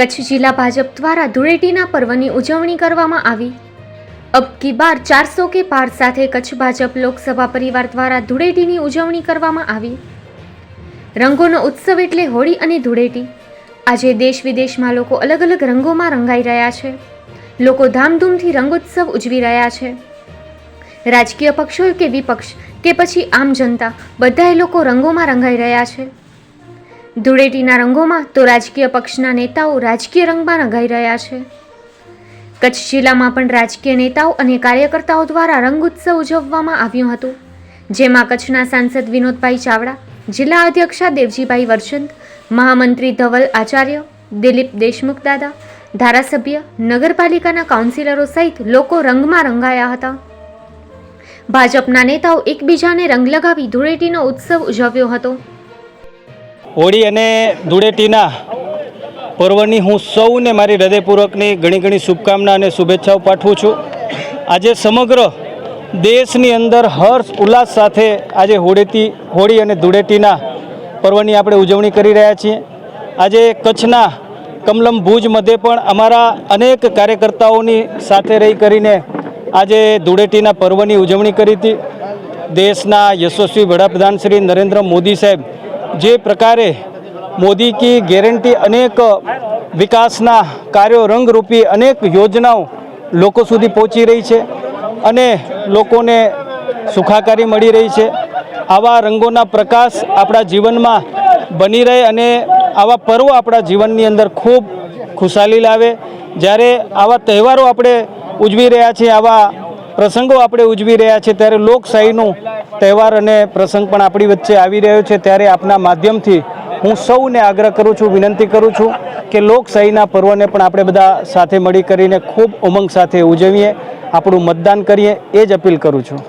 કચ્છ જિલ્લા ભાજપ દ્વારા ધૂળેટીના પર્વની ઉજવણી કરવામાં આવી. અબ કી બાર ચારસો કે પાર સાથે કચ્છ ભાજપ લોકસભા પરિવાર દ્વારા ધૂળેટીની ઉજવણી કરવામાં આવી. રંગોનો ઉત્સવ એટલે હોળી અને ધૂળેટી. આજે દેશ વિદેશમાં લોકો અલગ અલગ રંગોમાં રંગાઈ રહ્યા છે. લોકો ધામધૂમથી રંગોત્સવ ઉજવી રહ્યા છે. રાજકીય પક્ષો કે વિપક્ષ કે પછી આમ જનતા બધાય લોકો રંગોમાં રંગાઈ રહ્યા છે. ધૂળેટીના રંગોમાં તો રાજકીય પક્ષના નેતાઓ રાજકીય રંગમાં રંગાઈ રહ્યા છે. કચ્છ જિલ્લામાં પણ રાજકીય નેતાઓ અને કાર્યકર્તાઓ દ્વારા રંગ ઉત્સવ ઉજવવામાં આવ્યું હતું. જેમાં કચ્છના સાંસદ વિનોદભાઈ ચાવડા, જિલ્લા અધ્યક્ષા દેવજીભાઈ વર્ચંદ, મહામંત્રી ધવલ આચાર્ય, દિલીપ દેશમુખ દાદા, ધારાસભ્ય, નગરપાલિકાના કાઉન્સિલરો સહિત લોકો રંગમાં રંગાયા હતા. ભાજપના નેતાઓ એકબીજાને રંગ લગાવી ધૂળેટીનો ઉત્સવ ઉજવ્યો હતો. હોળી અને ધૂળેટીના પર્વની હું સૌને મારી હૃદયપૂર્વકની ઘણી ઘણી શુભકામના અને શુભેચ્છાઓ પાઠવું છું. આજે સમગ્ર દેશની અંદર હર્ષ, ઉલ્લાસ સાથે આજે હોળીથી હોળી અને ધૂળેટીના પર્વની આપણે ઉજવણી કરી રહ્યા છીએ. આજે કચ્છના કમલમ ભુજ મધ્યે પણ અમારા અનેક કાર્યકર્તાઓની સાથે રહી કરીને આજે ધૂળેટીના પર્વની ઉજવણી કરી હતી. દેશના યશસ્વી વડાપ્રધાન શ્રી નરેન્દ્ર મોદી સાહેબ જે પ્રકારે મોદી કી ગેરંટી અનેક વિકાસના કાર્યો રંગરૂપી અનેક યોજનાઓ લોકો સુધી પહોંચી રહી છે અને લોકોને સુખાકારી મળી રહી છે. આવા રંગોના પ્રકાશ આપણા જીવનમાં બની રહે અને આવા પર્વ આપણા જીવનની અંદર ખૂબ ખુશાલી લાવે. જ્યારે આવા તહેવારો આપણે ઉજવી રહ્યા છીએ, આવા પ્રસંગો આપણે ઉજવી રહ્યા છીએ, ત્યારે લોકશાહીનું તહેવાર અને પ્રસંગ પણ આપણી વચ્ચે આવી રહ્યો છે ત્યારે આપના માધ્યમથી હું સૌને આગ્રહ કરું છું, વિનંતી કરું છું કે લોકશાહીના પર્વને પણ આપણે બધા સાથે મળી કરીને ખૂબ ઉમંગ સાથે ઉજવીએ, આપણું મતદાન કરીએ, એ જ અપીલ કરું છું.